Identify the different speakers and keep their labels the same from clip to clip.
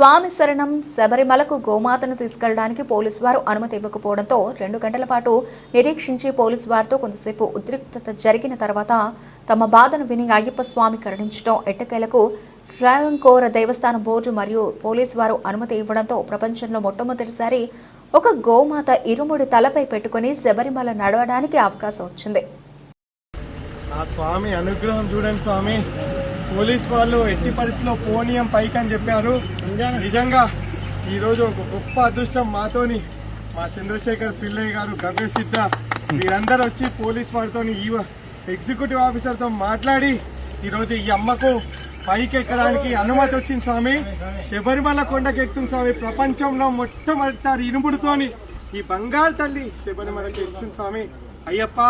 Speaker 1: స్వామి శరణం శబరిమలకు గోమాతను తీసుకెళ్ళడానికి పోలీసు వారు అనుమతి ఇవ్వకపోవడంతో రెండు గంటల పాటు నిరీక్షించి పోలీసు వారితో కొంతసేపు ఉద్రిక్తత జరిగిన తర్వాత తమ బాధను విని అయ్యప్ప స్వామి కరుణించడం ఎట్టకేలకు ట్రావెంకోర దేవస్థానం బోర్డు మరియు పోలీసు వారు అనుమతి ఇవ్వడంతో ప్రపంచంలో మొట్టమొదటిసారి ఒక గోమాత ఇరుముడి తలపై పెట్టుకుని శబరిమల నడవడానికి అవకాశం వచ్చింది.
Speaker 2: ఆ స్వామి అనుగ్రహం చూడండి స్వామి. పోలీస్ వాళ్ళు ఎట్టి పరిస్థితిలో పోనీయం పైకి అని చెప్పారు. నిజంగా ఈరోజు ఒక గొప్ప అదృష్టం మాతోని మా చంద్రశేఖర్ పిల్లయ్య గారు గవ్యసిద్ధ మీరందరూ వచ్చి పోలీస్ వారితో ఈ ఎగ్జిక్యూటివ్ ఆఫీసర్తో మాట్లాడి ఈరోజు ఈ అమ్మకు పైకి ఎక్కడానికి అనుమతి వచ్చింది స్వామి. శబరిమల కొండకి ఎక్కుతుంది స్వామి. ప్రపంచంలో మొట్టమొదటిసారి ఇనుముడుతోని ఈ బంగారు తల్లి శబరిమలకి ఎక్కుతుంది స్వామి. అయ్యప్ప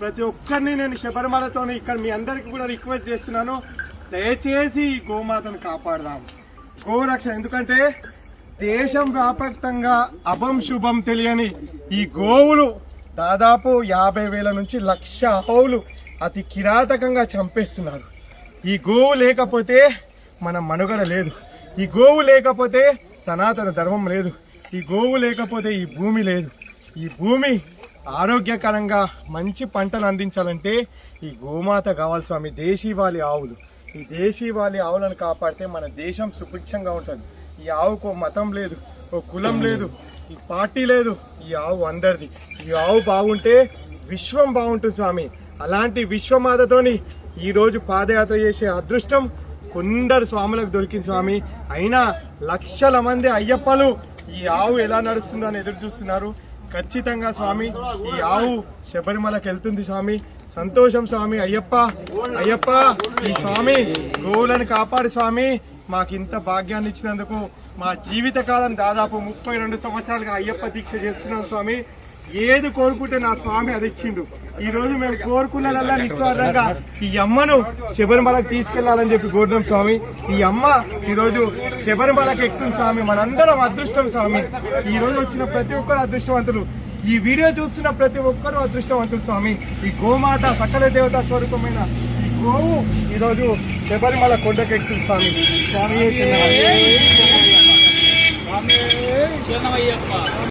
Speaker 2: ప్రతి ఒక్కరిని నేను శబరిమలతోని ఇక్కడ మీ అందరికి కూడా రిక్వెస్ట్ చేస్తున్నాను. దయచేసి ఈ గోమాతను కాపాడదాం. గోరక్ష ఎందుకంటే దేశం వ్యాప్తంగా అభం శుభం తెలియని ఈ గోవులు దాదాపు యాభై వేల నుంచి లక్ష ఆవులు అతి కిరాతకంగా చంపేస్తున్నారు. ఈ గోవు లేకపోతే మన మనుగడ లేదు. ఈ గోవు లేకపోతే సనాతన ధర్మం లేదు. ఈ గోవు లేకపోతే ఈ భూమి లేదు. ఈ భూమి ఆరోగ్యకరంగా మంచి పంటలు అందించాలంటే ఈ గోమాత కావాలి స్వామి దేశీవాలి ఆవులు. ఈ దేశీవాలి ఆవులను కాపాడితే మన దేశం సుభిక్షంగా ఉంటుంది. ఈ ఆవుకు ఓ మతం లేదు ఓ కులం లేదు ఈ పార్టీ లేదు ఈ ఆవు అందరిది. ఈ ఆవు బాగుంటే విశ్వం బాగుంటుంది స్వామి. అలాంటి విశ్వమాతతోని ఈరోజు పాదయాత్ర చేసే అదృష్టం కొందరు స్వాములకు దొరికింది స్వామి. అయినా లక్షల మంది అయ్యప్పలు ఈ ఆవు ఎలా నడుస్తుందని ఎదురు చూస్తున్నారు. ఖచ్చితంగా స్వామి ఈ ఆవు శబరిమలకి వెళ్తుంది స్వామి. సంతోషం స్వామి అయ్యప్ప అయ్యప్ప ఈ స్వామి గోవులను కాపాడు స్వామి. మాకు ఇంత భాగ్యాన్ని ఇచ్చినందుకు మా జీవితకాలం దాదాపు ముప్పై రెండు సంవత్సరాలుగా అయ్యప్ప దీక్ష చేస్తున్నాం స్వామి. ఏది కోరుకుంటే నా స్వామి అది ఇచ్చిండు. ఈ రోజు మేము కోరుకున్నదల్లా నిస్వార్థంగా ఈ అమ్మను శబరిమలకు తీసుకెళ్ళాలని చెప్పి కోరినాం స్వామి. ఈ అమ్మ ఈ రోజు శబరిమలకు ఎక్కుతుంది స్వామి. మనందరం అదృష్టం స్వామి. ఈ రోజు వచ్చిన ప్రతి ఒక్కరు అదృష్టవంతులు. ఈ వీడియో చూస్తున్న ప్రతి ఒక్కరూ అదృష్టవంతులు స్వామి. ఈ గోమాత సకల దేవత స్వరూపమైన ఈ గోవు ఈ రోజు శబరిమల కొండకెక్కుతుంది స్వామి. స్వామి